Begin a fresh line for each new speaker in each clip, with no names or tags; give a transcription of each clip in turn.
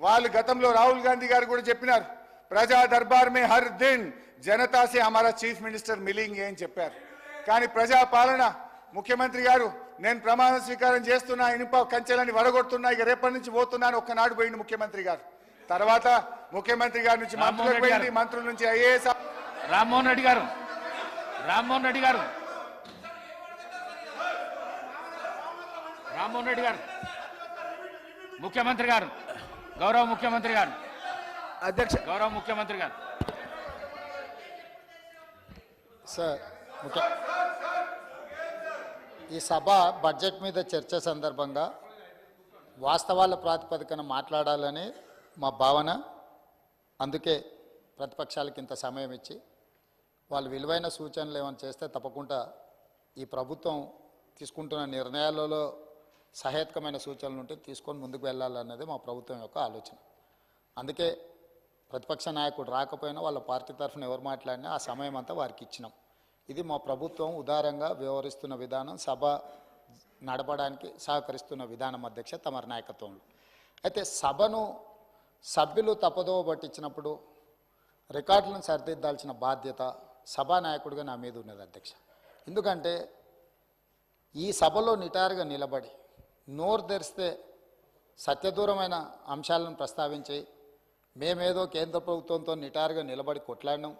వాళ్ళు గతంలో రాహుల్ గాంధీ గారు కూడా చెప్పినారు ప్రజా దర్బార్ మే హర్ దిన్ జనతా సే హమారా చీఫ్ మినిస్టర్ మిలింగే అని చెప్పారు. కానీ ప్రజా పాలన ముఖ్యమంత్రి గారు నేను ప్రమాణ స్వీకారం చేస్తున్నా ఇనుప కంచెలని వడగొడుతున్నా ఇక రేపటి నుంచి పోతున్నాను ఒక్కనాడు పోయింది ముఖ్యమంత్రి గారు. తర్వాత ముఖ్యమంత్రి గారి నుంచి మంత్రులకు పోయింది. మంత్రుల నుంచి ఐఏఎస్
రామ్మోహన్ రెడ్డి గారు. రామ్మోహన్ రెడ్డి గారు. రామ్మోహన్ రెడ్డి గారు. ముఖ్యమంత్రి గారు. గౌరవ ముఖ్యమంత్రి గారు.
అధ్యక్ష
గౌరవ ముఖ్యమంత్రి గారు.
సార్ ముఖ్య ఈ సభ బడ్జెట్ మీద చర్చ సందర్భంగా వాస్తవాల ప్రాతిపదికన మాట్లాడాలని మా భావన. అందుకే ప్రతిపక్షాలకు ఇంత సమయం ఇచ్చి వాళ్ళు విలువైన సూచనలు ఏమైనా చేస్తే తప్పకుండా ఈ ప్రభుత్వం తీసుకుంటున్న నిర్ణయాలలో సహేతుకమైన సూచనలు ఉంటే తీసుకొని ముందుకు వెళ్ళాలన్నది మా ప్రభుత్వం యొక్క ఆలోచన. అందుకే ప్రతిపక్ష నాయకుడు రాకపోయినా వాళ్ళ పార్టీ తరఫున ఎవరు మాట్లాడినా ఆ సమయం అంతా వారికి ఇచ్చినాం. ఇది మా ప్రభుత్వం ఉదారంగా వ్యవహరిస్తున్న విధానం సభ నడపడానికి సహకరిస్తున్న విధానం అధ్యక్ష తమరి నాయకత్వంలో. అయితే సభను సభ్యులు తప్పదోవ పట్టించినప్పుడు రికార్డులను సరిదిద్దాల్సిన బాధ్యత సభానాయకుడిగా నా మీద ఉన్నది అధ్యక్ష. ఎందుకంటే ఈ సభలో నిటారుగా నిలబడి నోరు తెరిస్తే సత్యదూరమైన అంశాలను ప్రస్తావించి మేమేదో కేంద్ర ప్రభుత్వంతో నిటారుగా నిలబడి కొట్లాడినాం.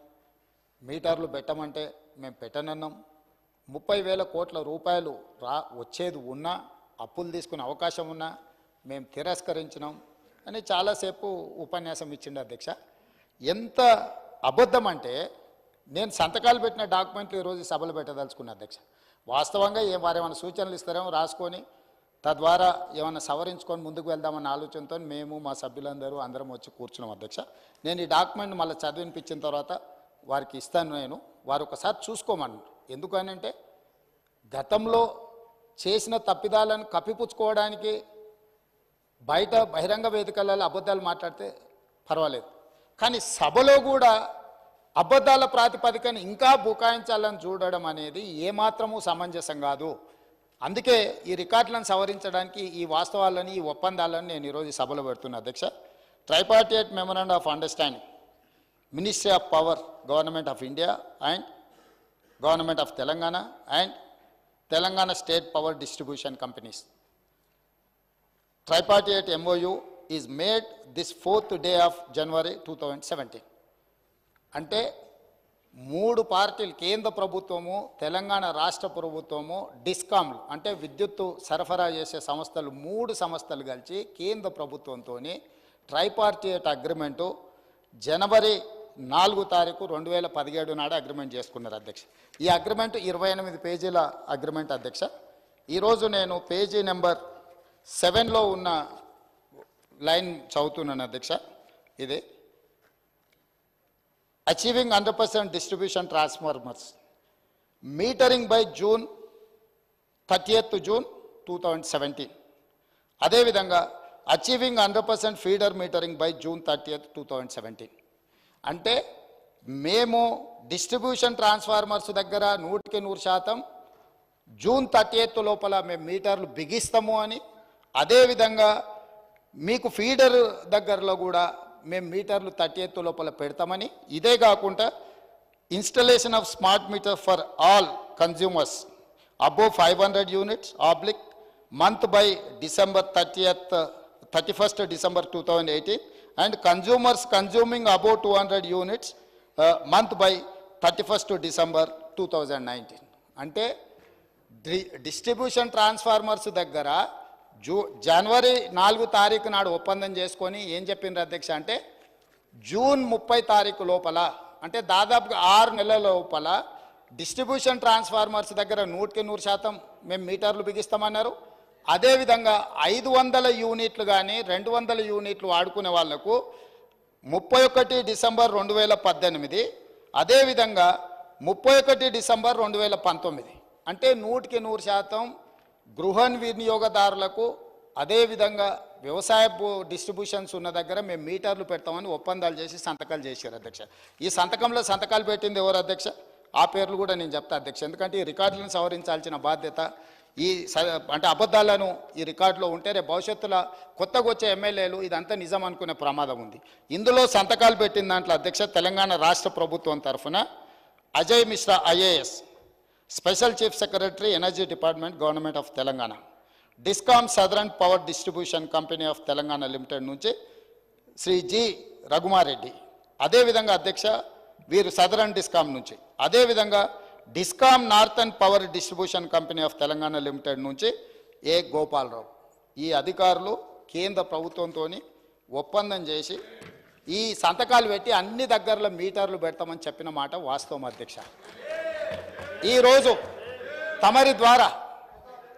మీటర్లు పెట్టమంటే మేము పెట్టనన్నాం. ముప్పై వేల కోట్ల రూపాయలు రా వచ్చేది ఉన్నా అప్పులు తీసుకునే అవకాశం ఉన్నా మేము తిరస్కరించినాం అని చాలాసేపు ఉపన్యాసం ఇచ్చిండు అధ్యక్ష. ఎంత అబద్ధం అంటే నేను సంతకాలు పెట్టిన డాక్యుమెంట్లు ఈరోజు సభలు పెట్టదలుచుకున్నా అధ్యక్ష. వాస్తవంగా ఏ వారేమైనా సూచనలు ఇస్తారేమో రాసుకొని తద్వారా ఏమైనా సవరించుకొని ముందుకు వెళ్దామన్న ఆలోచనతో మేము మా సభ్యులందరూ అందరం వచ్చి కూర్చున్నాం అధ్యక్ష. నేను ఈ డాక్యుమెంట్ మళ్ళీ చదివినిపించిన తర్వాత వారికి ఇస్తాను నేను. వారు ఒకసారి చూసుకోమన్నారు ఎందుకనంటే గతంలో చేసిన తప్పిదాలను కప్పిపుచ్చుకోవడానికి బయట బహిరంగ వేదికలలో అబద్ధాలు మాట్లాడితే పర్వాలేదు. కానీ సభలో కూడా అబద్ధాల ప్రాతిపదికను ఇంకా బుకాయించాలని చూడడం అనేది ఏమాత్రము సమంజసం కాదు. అందుకే ఈ రికార్డులను సవరించడానికి ఈ వాస్తవాలని ఈ ఒప్పందాలను నేను ఈరోజు సభలో పెడుతున్నా అధ్యక్ష tripartite memorandum of understanding ministry of power government of India and government of Telangana and Telangana state power distribution companies tripartite MOU this fourth day of January two thousand 2017. అంటే మూడు పార్టీలు కేంద్ర ప్రభుత్వము తెలంగాణ రాష్ట్ర ప్రభుత్వము డిస్కామ్లు అంటే విద్యుత్తు సరఫరా చేసే సంస్థలు మూడు సంస్థలు కలిసి కేంద్ర ప్రభుత్వంతో ట్రైపార్టియేట్ అగ్రిమెంటు జనవరి నాలుగు తారీఖు రెండు వేల పదిహేడు నాడు అగ్రిమెంట్ చేసుకున్నారు అధ్యక్ష. ఈ అగ్రిమెంట్ ఇరవై ఎనిమిది పేజీల అగ్రిమెంట్ అధ్యక్ష. ఈరోజు నేను పేజీ నెంబర్ సెవెన్లో ఉన్న లైన్ చదువుతున్నాను అధ్యక్ష. ఇది achieving hundred percent distribution transformers metering by June thirtieth June two thousand seventeen అదేవిధంగా achieving hundred percent feeder metering by June thirtieth two thousand seventeen అంటే మేము డిస్ట్రిబ్యూషన్ ట్రాన్స్ఫార్మర్స్ దగ్గర నూటికి నూరు శాతం జూన్ థర్టీ ఎయిత్ లోపల మేము మీటర్లు బిగిస్తాము అని అదేవిధంగా మీకు ఫీడర్ దగ్గరలో కూడా మేము మీటర్లు థర్టీ ఎయిత్ లోపల పెడతామని. ఇదే కాకుండా installation of smart meter for all consumers above five hundred units oblique month by December thirtieth thirty first December two thousand eighteen and consumers consuming above two hundred units month by thirty first December two thousand nineteen అంటే డి- distribution transformers దగ్గర జూ జనవరి నాలుగు తారీఖు నాడు ఒప్పందం చేసుకొని ఏం చెప్పిండ్రు అధ్యక్ష అంటే జూన్ ముప్పై తారీఖు లోపల అంటే దాదాపుగా ఆరు నెలల లోపల డిస్ట్రిబ్యూషన్ ట్రాన్స్ఫార్మర్స్ దగ్గర నూటికి నూరు శాతం మేము మీటర్లు బిగిస్తామన్నారు. అదేవిధంగా ఐదు వందల యూనిట్లు కానీ రెండు వందల యూనిట్లు వాడుకునే వాళ్ళకు ముప్పై ఒకటి డిసెంబర్ రెండు వేల పద్దెనిమిది అదేవిధంగా ముప్పై ఒకటి డిసెంబర్ రెండు వేల పంతొమ్మిది. అంటే నూటికి నూరు శాతం గృహ వినియోగదారులకు అదేవిధంగా వ్యవసాయ డిస్ట్రిబ్యూషన్స్ ఉన్న దగ్గర మేము మీటర్లు పెడతామని ఒప్పందాలు చేసి సంతకాలు చేశారు అధ్యక్ష. ఈ సంతకంలో సంతకాలు పెట్టింది ఎవరు అధ్యక్ష? ఆ పేర్లు కూడా నేను చెప్తా అధ్యక్ష. ఎందుకంటే ఈ రికార్డులను సవరించాల్సిన బాధ్యత ఈ స- అంటే అబద్ధాలను ఈ రికార్డులో ఉంటే రేపు భవిష్యత్తులో కొత్తగా వచ్చే ఎమ్మెల్యేలు ఇదంతా నిజం అనుకునే ప్రమాదం ఉంది. ఇందులో సంతకాలు పెట్టిన దాంట్లో అధ్యక్ష తెలంగాణ రాష్ట్ర ప్రభుత్వం తరఫున Ajay Mishra IAS special chief secretary energy department government of Telangana. DISCOM southern power distribution company of Telangana limited నుంచి శ్రీ జి రఘుమారెడ్డి. అదేవిధంగా అధ్యక్ష వీరు సదరన్ డిస్కామ్ నుంచి. అదేవిధంగా DISCOM northern power distribution company of Telangana limited నుంచి ఏ గోపాలరావు. ఈ అధికారులు కేంద్ర ప్రభుత్వంతో ఒప్పందం చేసి ఈ సంతకాలు పెట్టి అన్ని దగ్గరలో మీటర్లు పెడతామని చెప్పిన మాట వాస్తవం అధ్యక్ష. ఈరోజు తమరి ద్వారా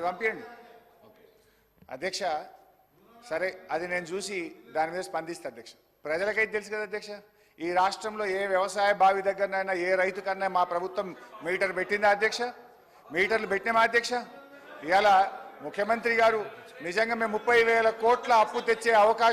అది పంపించండి అధ్యక్ష సరే అది నేను చూసి దాని మీద స్పందిస్తా అధ్యక్ష. ప్రజలకైతే తెలుసు కదా అధ్యక్ష ఈ రాష్ట్రంలో ఏ వ్యవసాయ బావి దగ్గరనైనా ఏ రైతు కన్నా మా ప్రభుత్వం మీటర్ పెట్టిందా అధ్యక్ష? మీటర్లు పెట్టినామా అధ్యక్ష? ఇవాళ ముఖ్యమంత్రి గారు నిజంగా మేము ముప్పై వేల కోట్ల అప్పు తెచ్చే అవకాశం